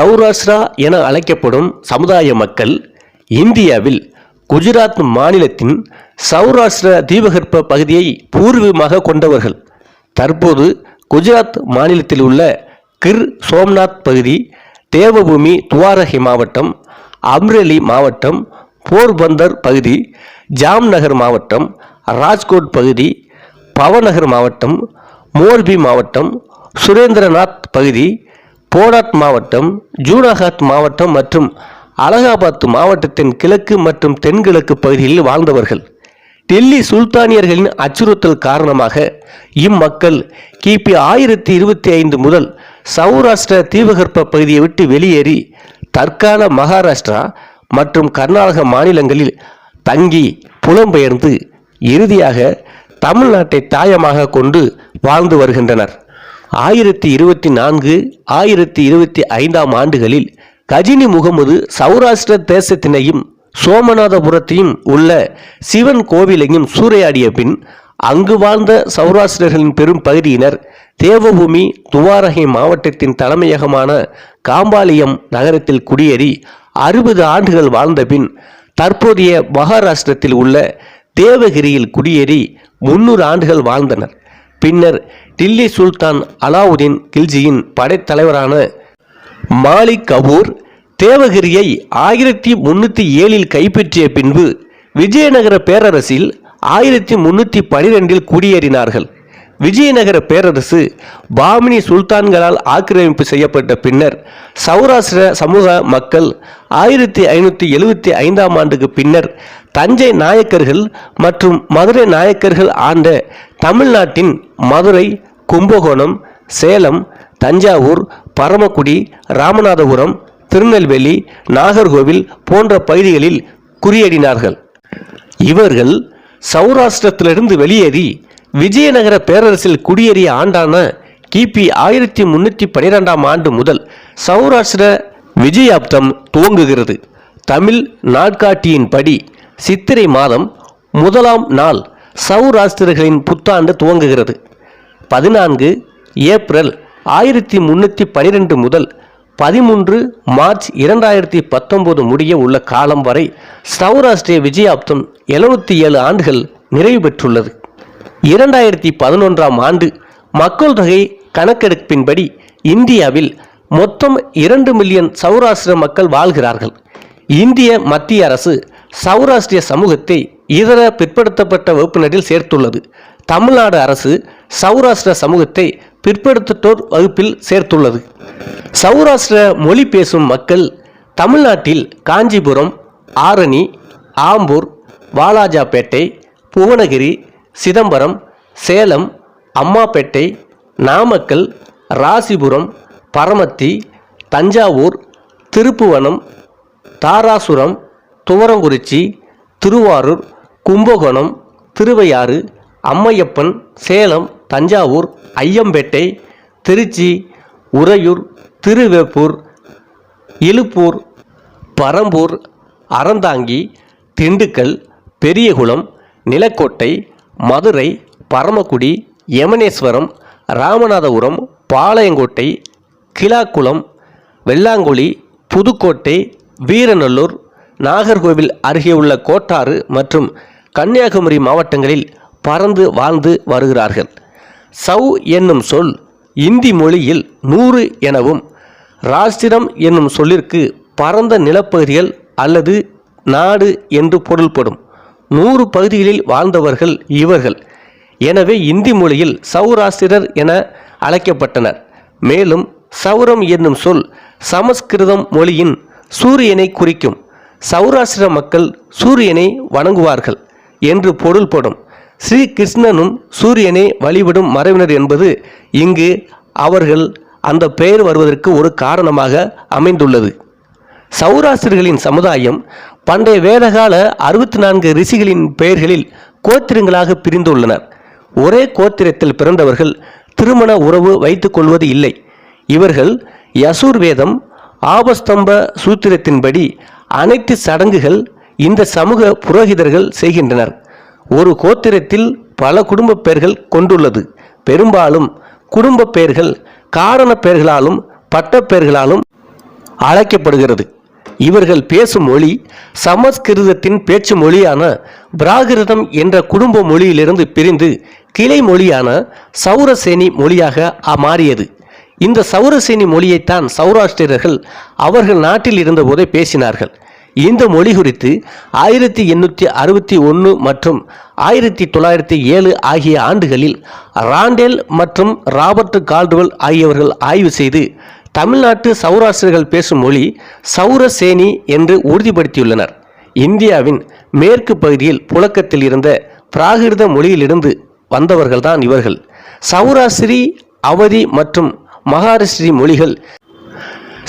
சௌராஷ்டிரா என அழைக்கப்படும் சமுதாய மக்கள் இந்தியாவில் குஜராத் மாநிலத்தின் சௌராஷ்டிர தீபகற்ப பகுதியை பூர்வீகமாக கொண்டவர்கள். தற்போது குஜராத் மாநிலத்தில் உள்ள கிர் சோம்நாத் பகுதி தேவபூமி துவாரகி மாவட்டம் அம்ரேலி மாவட்டம் போர்பந்தர் பகுதி ஜாம்நகர் மாவட்டம் ராஜ்கோட் பகுதி பவநகர் மாவட்டம் மோர்பி மாவட்டம் சுரேந்திரநாத் பகுதி போடாட் மாவட்டம் ஜூனாகாத் மாவட்டம் மற்றும் அலகாபாத் மாவட்டத்தின் கிழக்கு மற்றும் தென்கிழக்கு பகுதிகளில் வாழ்ந்தவர்கள். டெல்லி சுல்தானியர்களின் அச்சுறுத்தல் காரணமாக இம்மக்கள் கிபி ஆயிரத்தி இருபத்தி ஐந்து முதல் சௌராஷ்டிர தீபகற்ப பகுதியை விட்டு வெளியேறி தற்கால மகாராஷ்டிரா மற்றும் கர்நாடக மாநிலங்களில் தங்கி புலம்பெயர்ந்து இறுதியாக தமிழ்நாட்டை தாயமாக கொண்டு வாழ்ந்து வருகின்றனர். ஆயிரத்தி இருபத்தி நான்கு ஆயிரத்தி இருபத்தி ஐந்தாம் ஆண்டுகளில் கஜினி முகமது சௌராஷ்டிர தேசத்தினையும் சோமநாதபுரத்தையும் உள்ள சிவன் கோவிலையும் சூறையாடிய பின் அங்கு வாழ்ந்த சௌராஷ்டிரர்களின் பெரும் பகுதியினர் தேவபூமி துவாரகை மாவட்டத்தின் தலைமையகமான காம்பாலியம் நகரத்தில் குடியேறி அறுபது ஆண்டுகள் வாழ்ந்த பின் தற்போதைய மகாராஷ்டிரத்தில் உள்ள தேவகிரியில் குடியேறி முன்னூறு ஆண்டுகள் வாழ்ந்தனர். பின்னர் டில்லி சுல்தான் அலாவுதீன் கில்ஜியின் படைத்தலைவரான மாலிக் கபூர் தேவகிரியை ஆயிரத்தி முன்னூற்றி ஏழில் கைப்பற்றிய பின்பு விஜயநகர பேரரசில் ஆயிரத்தி முன்னூற்றி பனிரெண்டில் குடியேறினார்கள். விஜயநகர பேரரசு பாமினி சுல்தான்களால் ஆக்கிரமிப்பு செய்யப்பட்ட பின்னர் சௌராஷ்டிர சமூக மக்கள் ஆயிரத்தி ஐநூற்றி எழுபத்தி ஐந்தாம் ஆண்டுக்கு பின்னர் தஞ்சை நாயக்கர்கள் மற்றும் மதுரை நாயக்கர்கள் ஆண்ட தமிழ்நாட்டின் மதுரை கும்பகோணம் சேலம் தஞ்சாவூர் பரமக்குடி ராமநாதபுரம் திருநெல்வேலி நாகர்கோவில் போன்ற பகுதிகளில் குறியேறினார்கள். இவர்கள் சௌராஷ்டிரத்திலிருந்து வெளியேறி விஜயநகர பேரரசில் குடியேறிய ஆண்டான கிபி ஆயிரத்தி முன்னூற்றி பனிரெண்டாம் ஆண்டு முதல் சௌராஷ்டிர விஜயாப்தம் துவங்குகிறது. தமிழ் நாட்காட்டியின்படி சித்திரை மாதம் முதலாம் நாள் சௌராஷ்டிரர்களின் புத்தாண்டு துவங்குகிறது. பதினான்கு ஏப்ரல் ஆயிரத்தி முன்னூற்றி பனிரெண்டு முதல் பதிமூன்று மார்ச் இரண்டாயிரத்தி பத்தொன்பது முடிய உள்ள காலம் வரை சௌராஷ்டிரிய விஜயாப்தம் எழுபத்தி ஏழு ஆண்டுகள் நிறைவு பெற்றுள்ளது. இரண்டாயிரத்தி பதினொன்றாம் ஆண்டு மக்கள் தொகை கணக்கெடுப்பின்படி இந்தியாவில் மொத்தம் இரண்டு மில்லியன் சௌராஷ்டிர மக்கள் வாழ்கிறார்கள். இந்திய மத்திய அரசு சௌராஷ்டிரிய சமூகத்தை இதர பிற்படுத்தப்பட்ட வகுப்பினரில் சேர்த்துள்ளது. தமிழ்நாடு அரசு சௌராஷ்டிர சமூகத்தை பிற்படுத்தோர் வகுப்பில் சேர்த்துள்ளது. சௌராஷ்டிர மொழி பேசும் மக்கள் தமிழ்நாட்டில் காஞ்சிபுரம் ஆரணி ஆம்பூர் வாலாஜாபேட்டை புவனகிரி சிதம்பரம் சேலம் அம்மாப்பேட்டை நாமக்கல் ராசிபுரம் பரமத்தி தஞ்சாவூர் திருப்புவனம் தாராசுரம் துவரங்குறிச்சி திருவாரூர் கும்பகோணம் திருவையாறு அம்மையப்பன் சேலம் தஞ்சாவூர் ஐயம்பேட்டை திருச்சி உறையூர் திருவேப்பூர் இலுப்பூர் பரம்பூர் அறந்தாங்கி திண்டுக்கல் பெரியகுளம் நிலக்கோட்டை மதுரை பரமக்குடி யமனேஸ்வரம் ராமநாதபுரம் பாளையங்கோட்டை கிளாக்குளம் வெள்ளாங்குழி புதுக்கோட்டை வீரநல்லூர் நாகர்கோவில் அருகே உள்ள கோட்டாறு மற்றும் கன்னியாகுமரி மாவட்டங்களில் பறந்து வாழ்ந்து வருகிறார்கள். சௌ என்னும் சொல் இந்தி மொழியில் நூறு எனவும் ராஷ்டிரம் என்னும் சொல்லிற்கு பரந்த நிலப்பகுதிகள் அல்லது நாடு என்று பொருள்படும். நூறு பகுதிகளில் வாழ்ந்தவர்கள் இவர்கள். எனவே இந்தி மொழியில் சௌராஷ்டிரர் என அழைக்கப்பட்டனர். மேலும் சௌரம் என்னும் சொல் சமஸ்கிருதம் மொழியின் சூரியனை குறிக்கும். சௌராஷ்டிர மக்கள் சூரியனை வணங்குவார்கள் என்று பொருள்படும். ஸ்ரீ கிருஷ்ணனும் சூரியனை வழிபடும் மரபினர் என்பது இங்கு அவர்கள் அந்த பெயர் வருவதற்கு ஒரு காரணமாக அமைந்துள்ளது. சௌராஷ்டிரர்களின் சமுதாயம் பண்டைய வேதகால அறுபத்தி நான்கு ரிஷிகளின் பெயர்களில் கோத்திரங்களாக பிரிந்துள்ளனர். ஒரே கோத்திரத்தில் பிறந்தவர்கள் திருமண உறவு வைத்துக் கொள்வது இல்லை. இவர்கள் யசூர் வேதம் ஆபஸ்தம்ப சூத்திரத்தின்படி அனைத்து சடங்குகள் இந்த சமூக புரோகிதர்கள் செய்கின்றனர். ஒரு கோத்திரத்தில் பல குடும்ப பெயர்கள் கொண்டுள்ளது. பெரும்பாலும் குடும்ப பெயர்கள் காரண பெயர்களாலும் பட்டப்பெயர்களாலும் அழைக்கப்படுகிறது. இவர்கள் பேசும் மொழி சமஸ்கிருதத்தின் பேச்சு மொழியான பிராகிருதம் என்ற குடும்ப மொழியிலிருந்து பிரிந்து கிளை மொழியான சௌரசேனி மொழியாக மாறியது. இந்த சௌரசேனி மொழியைத்தான் சௌராஷ்டிரர்கள் அவர்கள் நாட்டில் இருந்தபோதே பேசினார்கள். இந்த மொழி குறித்து ஆயிரத்தி எண்ணூற்றி அறுபத்தி ஒன்று மற்றும் ஆயிரத்தி தொள்ளாயிரத்தி ஏழு ஆகிய ஆண்டுகளில் ராண்டேல் மற்றும் ராபர்ட் கால்டுவல் ஆகியவர்கள் ஆய்வு செய்து தமிழ்நாட்டு சௌராஷ்டிரர்கள் பேசும் மொழி சௌரசேனி என்று உறுதிப்படுத்தியுள்ளனர். இந்தியாவின் மேற்கு பகுதியில் புழக்கத்தில் இருந்த பிராகிருத மொழியிலிருந்து வந்தவர்கள்தான் இவர்கள். சௌராஷ்டிரி அவதி மற்றும் மகாராஷ்டிரி மொழிகள்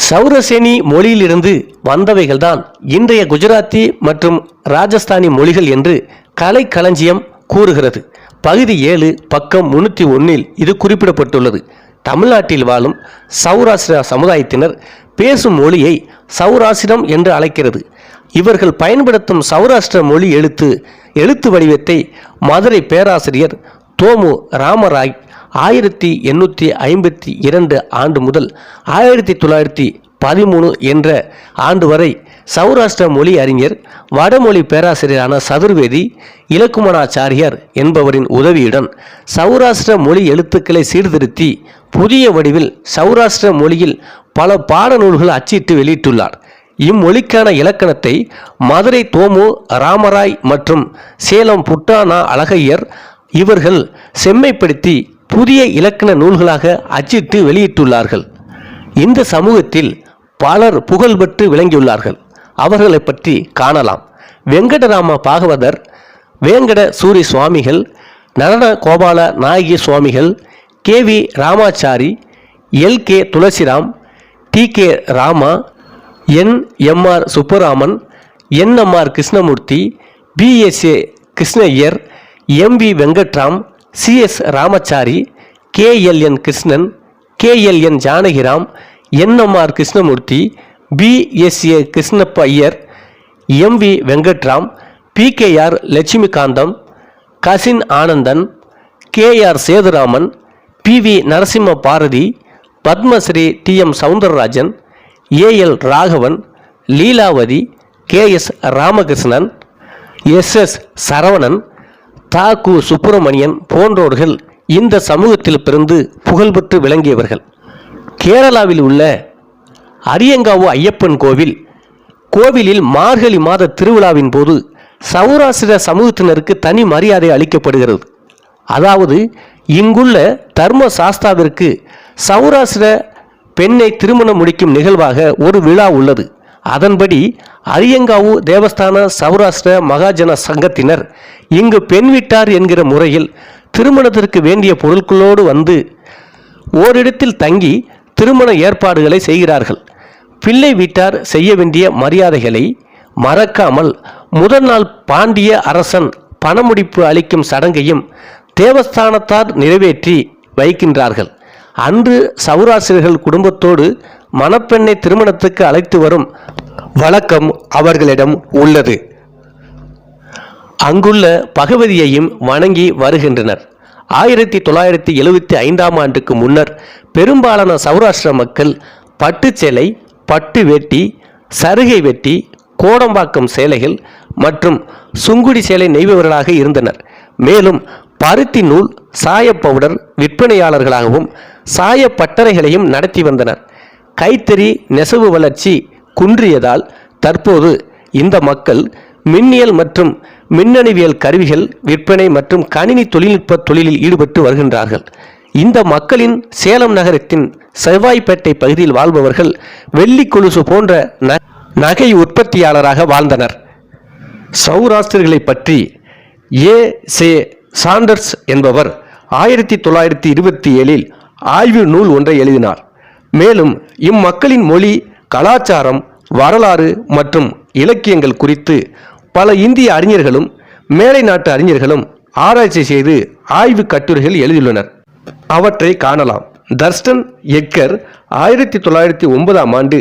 சௌரசேனி மொழியிலிருந்து வந்தவைகள்தான் இன்றைய குஜராத்தி மற்றும் ராஜஸ்தானி மொழிகள் என்று கலை களஞ்சியம் கூறுகிறது. பகுதி ஏழு பக்கம் முன்னூற்றி ஒன்றில் இது குறிப்பிடப்பட்டுள்ளது. தமிழ்நாட்டில் வாழும் சௌராஷ்டிர சமுதாயத்தினர் பேசும் மொழியை சௌராஷ்டிரம் என்று அழைக்கிறது. இவர்கள் பயன்படுத்தும் சௌராஷ்டிர மொழி எழுத்து எழுத்து வடிவத்தை மதுரை பேராசிரியர் தோமு ராமராய் ஆயிரத்தி எண்ணூற்றி ஐம்பத்தி இரண்டு ஆண்டு முதல் ஆயிரத்தி தொள்ளாயிரத்தி பதிமூணு என்ற ஆண்டு வரை சௌராஷ்டிர மொழி அறிஞர் வடமொழி பேராசிரியரான சதுர்வேதி இலக்குமணாச்சாரியார் என்பவரின் உதவியுடன் சௌராஷ்டிர மொழி எழுத்துக்களை சீர்திருத்தி புதிய வடிவில் சௌராஷ்டிர மொழியில் பல பாடநூல்கள் அச்சிட்டு வெளியிட்டுள்ளார். இம்மொழிக்கான இலக்கணத்தை மதுரை தோமு ராமராய் மற்றும் சேலம் புட்டானா அழகையர் இவர்கள் செம்மைப்படுத்தி புதிய இலக்கண நூல்களாக அச்சிட்டு வெளியிட்டுள்ளார்கள். இந்த சமூகத்தில் பலர் புகழ்பெற்று விளங்கியுள்ளார்கள். அவர்களை பற்றி காணலாம். வெங்கடராம பாகவதர் வேங்கட சூரி சுவாமிகள் Natana Gopala Nayaki Swamigal K V Ramachari L K Tulasiram T K Rama N MR Subbaraman N MR Krishnamurthy PSA Krishnaiyer M V Venkatram CS Ramachari KLN Krishnan KLN Janakiram NMR Krishnamurthy PSA Krishnappa Iyer M V Venkatram PKR Lakshmikantham cousin Anandan KR Sethuraman P V Narasimha Bharathi Padmashri T M Soundararajan AL Raghavan Leelavathi K S Ramakrishnan S S Saravanan தாக்கு சுப்பிரமணியன் போன்றோர்கள் இந்த சமூகத்தில் பிறந்து புகழ்பெற்று விளங்கியவர்கள். கேரளாவில் உள்ள அரியங்காவு ஐயப்பன் கோவில் கோவிலில் மார்கழி மாத திருவிழாவின் போது சௌராசிர சமூகத்தினருக்கு தனி மரியாதை அளிக்கப்படுகிறது. அதாவது இங்குள்ள தர்ம சாஸ்தாவிற்கு சௌராசிர பெண்ணை திருமணம் முடிக்கும் நிகழ்வாக ஒரு விழா உள்ளது. அதன்படி அரியங்காவு தேவஸ்தான சௌராஷ்டிர மகாஜன சங்கத்தினர் இங்கு பெண் வீட்டார் என்கிற முறையில் திருமணத்திற்கு வேண்டிய பொருட்களோடு வந்து ஓரிடத்தில் தங்கி திருமண ஏற்பாடுகளை செய்கிறார்கள். பிள்ளை வீட்டார் செய்ய வேண்டிய மரியாதைகளை மறக்காமல் முதல் நாள் பாண்டிய அரசன் பணமுடிப்பு அளிக்கும் சடங்கையும் தேவஸ்தானத்தார் நிறைவேற்றி வைக்கின்றார்கள். அன்று சௌராசிரியர்கள் குடும்பத்தோடு மணப்பெண்ணை திருமணத்துக்கு அழைத்து வரும் வழக்கம் அவர்களிடம் உள்ளது. அங்குள்ள பகவதியையும் வணங்கி வருகின்றனர். ஆயிரத்தி தொள்ளாயிரத்தி எழுவத்தி ஐந்தாம் ஆண்டுக்கு முன்னர் பெரும்பாலான சௌராஷ்டிர மக்கள் பட்டு சேலை பட்டு வெட்டி சருகை வெட்டி கோடம்பாக்கம் சேலைகள் மற்றும் சுங்குடி சேலை நெய்பவர்களாக இருந்தனர். மேலும் பருத்தி நூல் சாய பவுடர் விற்பனையாளர்களாகவும் சாய பட்டறைகளையும் நடத்தி வந்தனர். கைத்தறி நெசவு வளர்ச்சி குன்றியதால் தற்போது இந்த மக்கள் மின்னியல் மற்றும் மின்னணுவியல் கருவிகள் விற்பனை மற்றும் கணினி தொழில்நுட்ப தொழிலில் ஈடுபட்டு வருகின்றார்கள். இந்த மக்களின் சேலம் நகரத்தின் செவ்வாய்ப்பேட்டை பகுதியில் வாழ்பவர்கள் வெள்ளி கொலுசு போன்ற ந- நகை உற்பத்தியாளராக வாழ்ந்தனர். சௌராஸ்திரிகளை பற்றி ஏ. சே. சாண்டர்ஸ் என்பவர் ஆயிரத்தி தொள்ளாயிரத்தி இருபத்தி ஏழில் ஆய்வு நூல் ஒன்றை எழுதினார். மேலும் இம்மக்களின் மொழி கலாச்சாரம் வரலாறு மற்றும் இலக்கியங்கள் குறித்து பல இந்திய அறிஞர்களும் மேலை நாட்டு அறிஞர்களும் ஆராய்ச்சி செய்து ஆய்வு கட்டுரைகள் எழுதியுள்ளனர். அவற்றை காணலாம். தர்ஸ்டன் எக்கர் ஆயிரத்தி தொள்ளாயிரத்தி ஒன்பதாம் ஆண்டு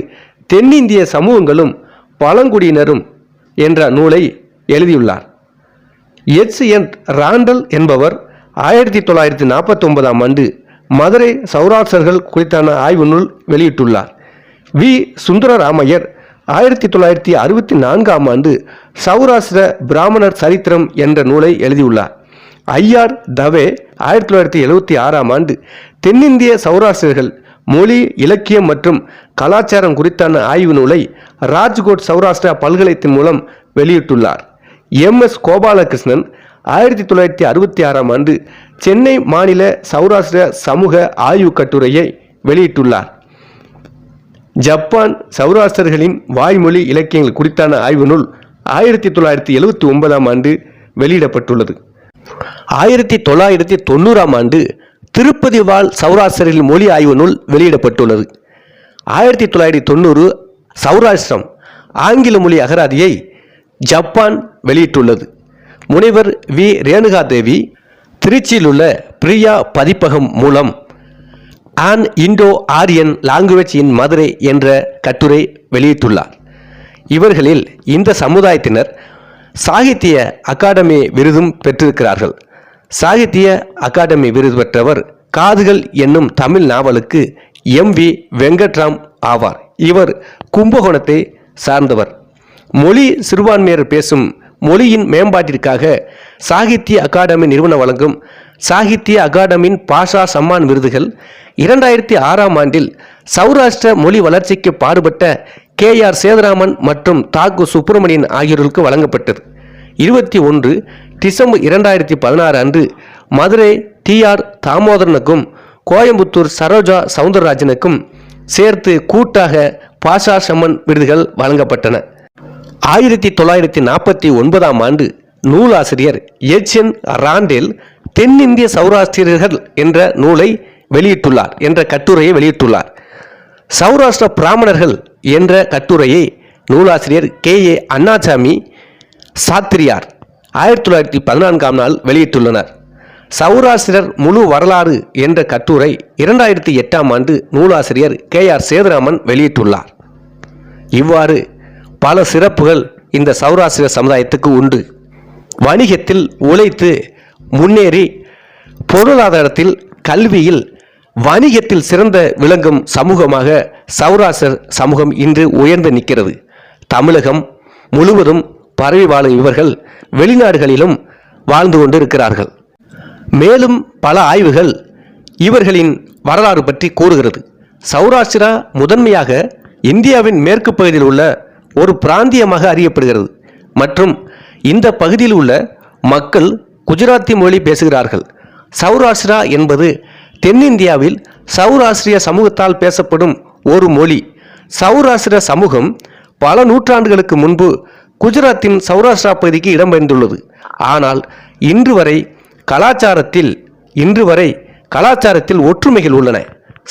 தென்னிந்திய சமூகங்களும் பழங்குடியினரும் என்ற நூலை எழுதியுள்ளார். எச். என். ராண்டல் என்பவர் ஆயிரத்தி தொள்ளாயிரத்தி நாற்பத்தி ஒன்பதாம் ஆண்டு மதுரை சௌராஷ்டிரர்கள் குறித்தான ஆய்வு நூல் வெளியிட்டுள்ளார். வி. சுந்தரராமையர் ஆயிரத்தி தொள்ளாயிரத்தி அறுபத்தி நான்காம் ஆண்டு சௌராஷ்டிர பிராமணர் சரித்திரம் என்ற நூலை எழுதியுள்ளார். ஐயார் தவே ஆயிரத்தி தொள்ளாயிரத்தி எழுபத்தி ஆறாம் ஆண்டு தென்னிந்திய சௌராஷ்டிரர்கள் மொழி இலக்கியம் மற்றும் கலாச்சாரம் குறித்தான ஆய்வு நூலை ராஜ்கோட் சௌராஷ்டிரா பல்கலைத்தின் மூலம் வெளியிட்டுள்ளார். எம். எஸ். கோபாலகிருஷ்ணன் ஆயிரத்தி தொள்ளாயிரத்தி அறுபத்தி ஆறாம் ஆண்டு சென்னை மாநில சௌராஷ்டிர சமூக ஆய்வுக் கட்டுரையை வெளியிட்டுள்ளார். ஜப்பான் சௌராஷ்டிரர்களின் வாய்மொழி இலக்கியங்கள் குறித்தான ஆய்வு நூல் ஆயிரத்தி தொள்ளாயிரத்தி எழுபத்தி ஒன்பதாம் ஆண்டு வெளியிடப்பட்டுள்ளது. ஆயிரத்தி தொள்ளாயிரத்தி தொண்ணூறாம் ஆண்டு திருப்பதி வாழ் சௌராஷ்டிரர்களின் மொழி ஆய்வு நூல் வெளியிடப்பட்டுள்ளது. ஆயிரத்தி தொள்ளாயிரத்தி தொண்ணூறு சௌராஷ்டிரம் ஆங்கில மொழி அகராதியை ஜப்பான் வெளியிட்டுள்ளது. முனைவர் வி. ரேணுகா தேவி திருச்சியில் உள்ள பிரியா பதிப்பகம் மூலம் on Indo Aryan language in Madurai என்ற கட்டுரை வெளியிட்டுள்ளார். இவர்களில் இந்த சமுதாயத்தினர் சாகித்ய அகாடமி விருதும் பெற்றிருக்கிறார்கள். சாகித்ய அகாடமி விருது பெற்றவர் காதுகள் என்னும் தமிழ் நாவலுக்கு எம். வி. வெங்கட்ராம் ஆவார். இவர் கும்பகோணத்தை சார்ந்தவர். மொழி சிறுபான்மையர் பேசும் மொழியின் மேம்பாட்டிற்காக சாகித்ய அகாடமி நிறுவனம் வழங்கும் சாகித்ய அகாடமியின் பாஷா சம்மான் விருதுகள் இரண்டாயிரத்தி ஆறாம் ஆண்டில் சௌராஷ்டிர மொழி வளர்ச்சிக்கு பாடுபட்ட கே ஆர் சேதராமன் மற்றும் தாக்கு சுப்பிரமணியன் ஆகியோருக்கு வழங்கப்பட்டது. இருபத்தி ஒன்று டிசம்பர் இரண்டாயிரத்தி பதினாறு அன்று மதுரை டி ஆர் தாமோதரனுக்கும் கோயம்புத்தூர் சரோஜா சவுந்தரராஜனுக்கும் சேர்த்து கூட்டாக பாஷா சம்மன் விருதுகள் வழங்கப்பட்டன. ஆயிரத்தி தொள்ளாயிரத்தி நாற்பத்தி ஒன்பதாம் ஆண்டு நூலாசிரியர் எச். என். ராண்டேல் தென்னிந்திய சௌராஷ்டிரியர்கள் என்ற நூலை வெளியிட்டுள்ளார் என்ற கட்டுரையை வெளியிட்டுள்ளார். சௌராஷ்டிர பிராமணர்கள் என்ற கட்டுரையை நூலாசிரியர் கே. ஏ. அண்ணாசாமி சாத்திரியார் ஆயிரத்தி தொள்ளாயிரத்தி பதினான்காம் நாள் வெளியிட்டுள்ளனர். சௌராஷ்டிரர் முழு வரலாறு என்ற கட்டுரை இரண்டாயிரத்தி எட்டாம் ஆண்டு நூலாசிரியர் கே. ஆர். சேதுராமன் வெளியிட்டுள்ளார். இவ்வாறு பல சிறப்புகள் இந்த சௌராஷ்டிர சமுதாயத்துக்கு உண்டு. வணிகத்தில் உழைத்து முன்னேறி பொருளாதாரத்தில் கல்வியில் வணிகத்தில் சிறந்த விளங்கும் சமூகமாக சௌராஷ்டிர சமூகம் இன்று உயர்ந்து நிற்கிறது. தமிழகம் முழுவதும் பரவி வாழும் இவர்கள் வெளிநாடுகளிலும் வாழ்ந்து கொண்டு இருக்கிறார்கள் மேலும் பல ஆய்வுகள் இவர்களின் வரலாறு பற்றி கூறுகிறது. சௌராஷ்டிரா முதன்மையாக இந்தியாவின் மேற்கு பகுதியில் உள்ள ஒரு பிராந்தியமாக அறியப்படுகிறது. மற்றும் இந்த பகுதியில் உள்ள மக்கள் குஜராத்தி மொழி பேசுகிறார்கள். சௌராஷ்டிரா என்பது தென்னிந்தியாவில் சௌராஷ்டிரிய சமூகத்தால் பேசப்படும் ஒரு மொழி. சௌராஷ்டிர சமூகம் பல நூற்றாண்டுகளுக்கு முன்பு குஜராத்தின் சௌராஷ்டிரா பகுதிக்கு இடம்பெயர்ந்துள்ளது. ஆனால் இன்று வரை கலாச்சாரத்தில் இன்று வரை கலாச்சாரத்தில் ஒற்றுமைகள் உள்ளன.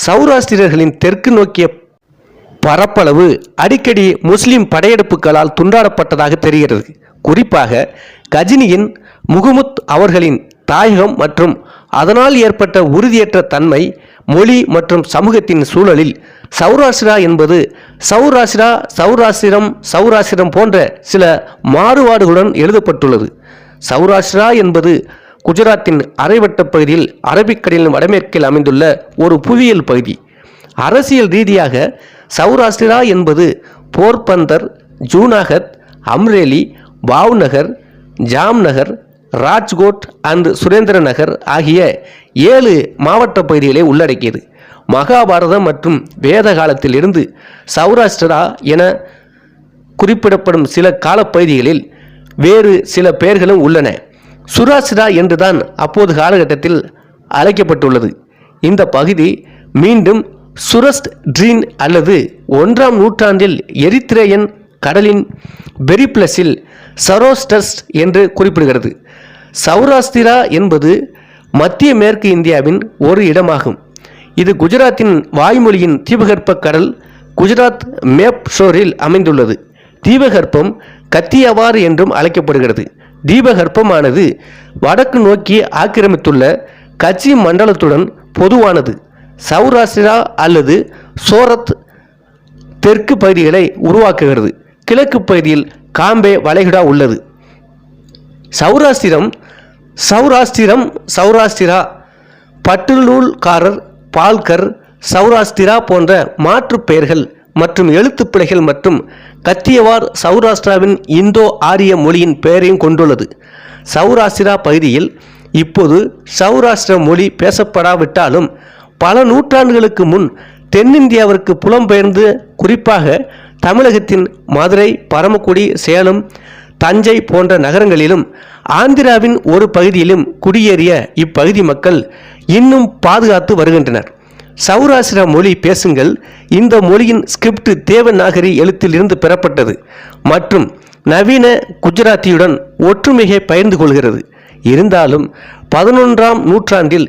சௌராஷ்டிரர்களின் தெற்கு நோக்கிய பரப்பளவு அடிக்கடி முஸ்லிம் படையெடுப்புகளால் துண்டாடப்பட்டதாக தெரிகிறது. குறிப்பாக கஜினியின் முகமுத் அவர்களின் தாயகம் மற்றும் அதனால் ஏற்பட்ட உறுதியற்ற தன்மை மொழி மற்றும் சமூகத்தின் சூழலில் சௌராஷ்டிரா என்பது சௌராஷ்டிரா சௌராஷ்டிரம் சௌராஷ்டிரம் போன்ற சில மாறுபாடுகளுடன் எழுதப்பட்டுள்ளது. சௌராஷ்டிரா என்பது குஜராத்தின் அரைவட்ட பகுதியில் அரபிக்கடலின் வடமேற்கில் அமைந்துள்ள ஒரு புவியியல் பகுதி. அரசியல் ரீதியாக சௌராஷ்டிரா என்பது போர்பந்தர் ஜூனாகத் அம்ரேலி பாவ்நகர் ஜாம்நகர் ராஜ்கோட் அண்ட் சுரேந்திர நகர் ஆகிய ஏழு மாவட்ட பகுதிகளை உள்ளடக்கியது. மகாபாரதம் மற்றும் வேத காலத்திலிருந்து சௌராஷ்டிரா என குறிப்பிடப்படும் சில காலப்பகுதிகளில் வேறு சில பெயர்களும் உள்ளன. சுராஷ்டிரா என்றுதான் அப்போது காலகட்டத்தில் அழைக்கப்பட்டுள்ளது. இந்த பகுதி மீண்டும் சுரஸ்ட் ட்ரீன் அல்லது ஒன்றாம் நூற்றாண்டில் எரித்ரேயன் கடலின் பெரிப்ளஸில் சரோஸ்டஸ் என்று குறிப்பிடுகிறது. சௌராஸ்திரா என்பது மத்திய மேற்கு இந்தியாவின் ஒரு இடமாகும். இது குஜராத்தின் வாய்மொழியின் தீபகற்ப கடல் குஜராத் மேப் ஷோரில் அமைந்துள்ளது. தீபகற்பம் கத்தியவார் என்றும் அழைக்கப்படுகிறது. தீபகற்பமானது வடக்கு நோக்கி ஆக்கிரமித்துள்ள கச்சி மண்டலத்துடன் பொதுவானது. சௌராஷ்டிரா அல்லது சோரத் தெற்கு பகுதிகளை உருவாக்குகிறது. கிழக்கு பகுதியில் காம்பே வளைகுடா உள்ளது. சௌராஷ்டிரம் சௌராஷ்டிரம் சௌராஷ்டிரா பட்டுநூல்காரர் பால்கர் சௌராஷ்டிரா போன்ற மாற்றுப் பெயர்கள் மற்றும் எழுத்துப்பிழைகள் மற்றும் கத்தியவார் சௌராஷ்டிராவின் இந்தோ ஆரிய மொழியின் பெயரையும் கொண்டுள்ளது. சௌராஷ்டிரா பகுதியில் இப்போது சௌராஷ்டிர மொழி பேசப்படாவிட்டாலும் பல நூற்றாண்டுகளுக்கு முன் தென்னிந்தியாவிற்கு புலம்பெயர்ந்து குறிப்பாக தமிழகத்தின் மதுரை பரமக்குடி சேலம் தஞ்சை போன்ற நகரங்களிலும் ஆந்திராவின் ஒரு பகுதியிலும் குடியேறிய இப்பகுதி மக்கள் இன்னும் பாதுகாத்து வருகின்றனர். சௌராஷ்டிரா மொழி பேசுங்கள். இந்த மொழியின் ஸ்கிரிப்ட் தேவநாகரி எழுத்திலிருந்து பெறப்பட்டது மற்றும் நவீன குஜராத்தியுடன் ஒற்றுமையை பகிர்ந்து கொள்கிறது. இருந்தாலும் பதினொன்றாம் நூற்றாண்டில்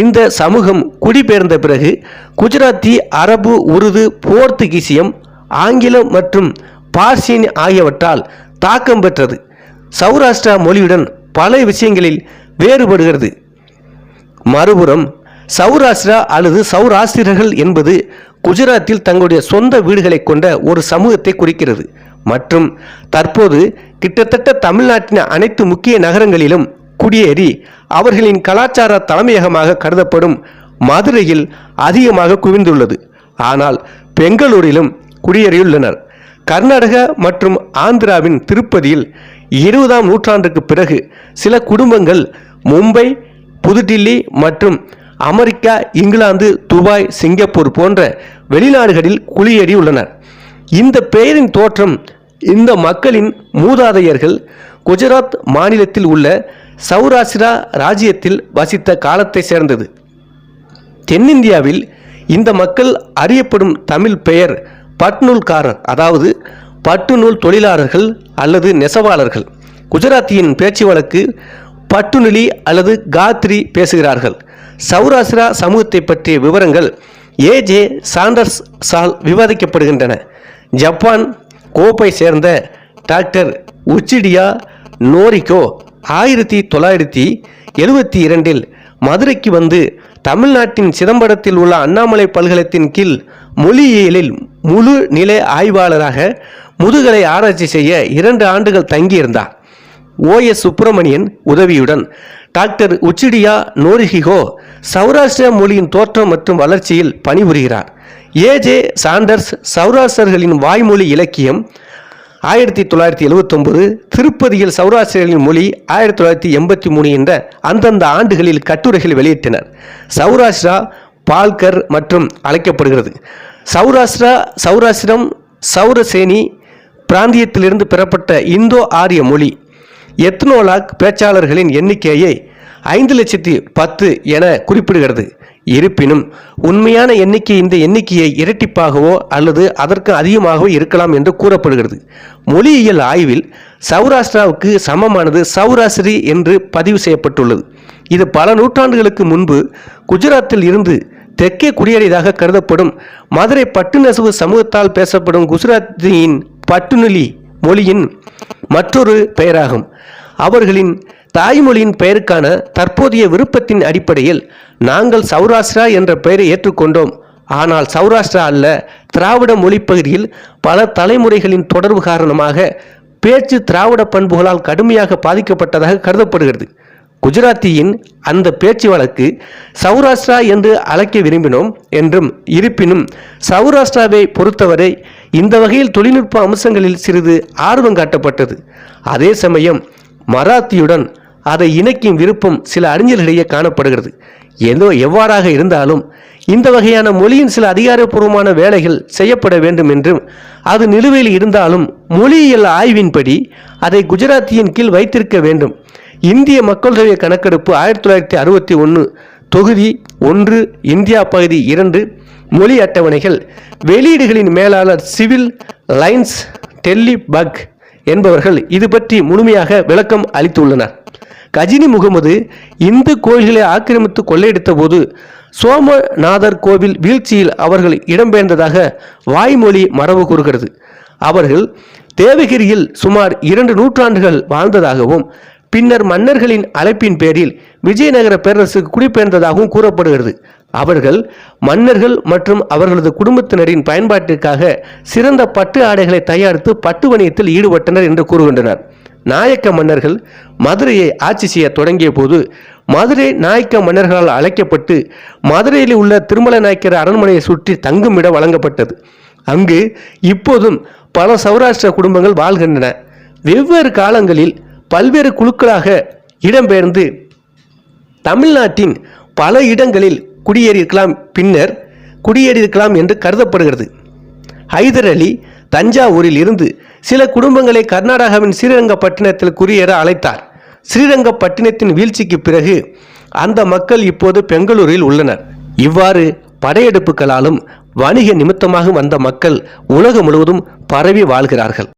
இந்த சமூகம் குடிபெயர்ந்த பிறகு குஜராத்தி அரபு உருது போர்த்துகீசியம் ஆங்கிலம் மற்றும் பார்சியன் ஆகியவற்றால் தாக்கம் பெற்றது. சௌராஷ்டிரா மொழியுடன் பல விஷயங்களில் வேறுபடுகிறது. மறுபுறம் சௌராஷ்டிரா அல்லது சௌராஸ்திரர்கள் என்பது குஜராத்தில் தங்களுடைய சொந்த வீடுகளை கொண்ட ஒரு சமூகத்தை குறிக்கிறது. மற்றும் தற்போது கிட்டத்தட்ட தமிழ்நாட்டின் அனைத்து முக்கிய நகரங்களிலும் குடியேறி அவர்களின் கலாச்சார தலைமையகமாக கருதப்படும் மதுரையில் அதிகமாக குவிந்துள்ளது. ஆனால் பெங்களூரிலும் குடியேறியுள்ளனர். கர்நாடக மற்றும் ஆந்திராவின் திருப்பதியில் இருபதாம் நூற்றாண்டுக்கு பிறகு சில குடும்பங்கள் மும்பை புதுடில்லி மற்றும் அமெரிக்கா இங்கிலாந்து துபாய் சிங்கப்பூர் போன்ற வெளிநாடுகளில் குளியேறியுள்ளனர் இந்த பெயரின் தோற்றம் இந்த மக்களின் மூதாதையர்கள் குஜராத் மாநிலத்தில் உள்ள சௌராசிரா ராஜ்யத்தில் வசித்த காலத்தை சேர்ந்தது. தென்னிந்தியாவில் இந்த மக்கள் அறியப்படும் தமிழ் பெயர் பட்நூல்காரர் அதாவது பட்டுநூல் தொழிலாளர்கள் அல்லது நெசவாளர்கள். குஜராத்தியின் பேச்சு வழக்கு பட்டுநிலி அல்லது காத்ரி பேசுகிறார்கள். சௌராசிரா சமூகத்தை பற்றிய விவரங்கள் ஏஜே சாண்டர்ஸ் சால் விவாதிக்கப்படுகின்றன. ஜப்பான் கோப்பை சேர்ந்த டாக்டர் உச்சிடியா நோரிகோ ஆயிரத்தி தொள்ளாயிரத்தி எழுபத்தி இரண்டில் மதுரைக்கு வந்து தமிழ்நாட்டின் சிதம்பரத்தில் உள்ள அண்ணாமலை பல்கலைத்தின் கீழ் மொழியியலில் முழு நிலை ஆய்வாளராக முதுகலை ஆராய்ச்சி செய்ய இரண்டு ஆண்டுகள் தங்கியிருந்தார். ஓ. எஸ். சுப்பிரமணியன் உதவியுடன் டாக்டர் உச்சிடியா நோரிஹிகோ சௌராஷ்டிர மொழியின் தோற்றம் மற்றும் வளர்ச்சியில் பணிபுரிகிறார். ஏஜே சாண்டர்ஸ் சௌராஷ்டிரர்களின் வாய்மொழி இலக்கியம் ஆயிரத்தி தொள்ளாயிரத்தி எழுவத்தொன்பது திருப்பதியில் சௌராஷ்டிரர்களின் மொழி ஆயிரத்தி தொள்ளாயிரத்தி எண்பத்தி மூணு என்ற அந்தந்த ஆண்டுகளில் கட்டுரைகள் வெளியிட்டனர். சௌராஷ்டிரா பால்கர் மற்றும் அழைக்கப்படுகிறது. சௌராஷ்டிரா சௌராஷ்டிரம் சௌரசேனி பிராந்தியத்திலிருந்து பெறப்பட்ட இந்தோ ஆரிய மொழி. எத்னோலாக் பேச்சாளர்களின் எண்ணிக்கையை ஐந்து லட்சத்தி பத்து என குறிப்பிடுகிறது. இருப்பினும் உண்மையான எண்ணிக்கை இந்த எண்ணிக்கையை இரட்டிப்பாகவோ அல்லது அதற்கு அதிகமாகவோ இருக்கலாம் என்று கூறப்படுகிறது. மொழியியல் ஆய்வில் சௌராஷ்டிராவுக்கு சமமானது சௌராசிரி என்று பதிவு செய்யப்பட்டுள்ளது. இது பல நூற்றாண்டுகளுக்கு முன்பு குஜராத்தில் இருந்து தெற்கே குடியேறியதாக கருதப்படும் மதுரை பட்டு நெசவு சமூகத்தால் பேசப்படும் குஜராத்தியின் பட்டுநொலி மொழியின் மற்றொரு பெயராகும். அவர்களின் தாய்மொழியின் பெயருக்கான தற்போதைய விருப்பத்தின் அடிப்படையில் நாங்கள் சௌராஷ்டிரா என்ற பெயரை ஏற்றுக்கொண்டோம். ஆனால் சௌராஷ்டிரா அல்ல திராவிட மொழிப்பகுதியில் பல தலைமுறைகளின் தொடர்பு காரணமாக பேச்சு திராவிட பண்புகளால் கடுமையாக பாதிக்கப்பட்டதாக கருதப்படுகிறது. குஜராத்தியின் அந்த பேச்சு வழக்கு சௌராஷ்டிரா என்று அழைக்க விரும்பினோம் என்றும் இருப்பினும் சௌராஷ்டிராவை பொறுத்தவரை இந்த வகையில் தொழில்நுட்ப அம்சங்களில் சிறிது ஆர்வம் காட்டப்பட்டது. அதே சமயம் மராத்தியுடன் அதை இணைக்கும் விருப்பம் சில அறிஞர்களிடையே காணப்படுகிறது. ஏதோ எவ்வாறாக இருந்தாலும் இந்த வகையான மொழியின் சில அதிகாரப்பூர்வமான வேலைகள் செய்யப்பட வேண்டும் என்றும் அது நிலுவையில் இருந்தாலும் மொழியியல் ஆய்வின்படி அதை குஜராத்தியின் கீழ் வைத்திருக்க வேண்டும். இந்திய மக்கள் தொகை கணக்கெடுப்பு ஆயிரத்தி தொள்ளாயிரத்தி அறுபத்தி ஒன்று தொகுதி ஒன்று இந்தியா பகுதி இரண்டு மொழி அட்டவணைகள் வெளியீடுகளின் மேலாளர் சிவில் லைன்ஸ் டெல்லி பக் என்பவர்கள் இது பற்றி முழுமையாக விளக்கம் அளித்துள்ளனர். கஜினி முகமது இந்து கோயில்களை ஆக்கிரமித்து கொள்ளையடித்த போது சோமநாதர் கோவில் வீழ்ச்சியில் அவர்கள் இடம்பெயர்ந்ததாக வாய்மொழி மரபு கூறுகிறது. அவர்கள் தேவகிரியில் சுமார் இரண்டு நூற்றாண்டுகள் வாழ்ந்ததாகவும் பின்னர் மன்னர்களின் அழைப்பின் பேரில் விஜயநகர பேரரசுக்கு குடிபெயர்ந்ததாகவும் கூறப்படுகிறது. அவர்கள் மன்னர்கள் மற்றும் அவர்களது குடும்பத்தினரின் பயன்பாட்டிற்காக சிறந்த பட்டு ஆடைகளை தயாரித்து பட்டு வணிகத்தில் ஈடுபட்டனர் என்று கூறுகின்றனர். நாயக்க மன்னர்கள் மதுரையை ஆட்சி செய்ய தொடங்கிய போது மதுரை நாயக்க மன்னர்களால் அழைக்கப்பட்டு மதுரையில் உள்ள திருமல நாயக்கர் அரண்மனையை சுற்றி தங்குமிட வழங்கப்பட்டது. அங்கு இப்போதும் பல சௌராஷ்டிர குடும்பங்கள் வாழ்கின்றன. வெவ்வேறு காலங்களில் பல்வேறு குழுக்களாக இடம்பெயர்ந்து தமிழ்நாட்டின் பல இடங்களில் குடியேறியிருக்கலாம். பின்னர் குடியேறியிருக்கலாம் என்று கருதப்படுகிறது. ஹைதர் அலி தஞ்சாவூரில் இருந்து சில குடும்பங்களை கர்நாடகாவின் ஸ்ரீரங்கப்பட்டினத்தில் குடியேற அழைத்தார். ஸ்ரீரங்கப்பட்டினத்தின் வீழ்ச்சிக்கு பிறகு அந்த மக்கள் இப்போது பெங்களூரில் உள்ளனர். இவ்வாறு படையெடுப்புகளாலும் வணிக நிமித்தமாக வந்த மக்கள் உலகம் முழுவதும் பரவி வாழ்கிறார்கள்.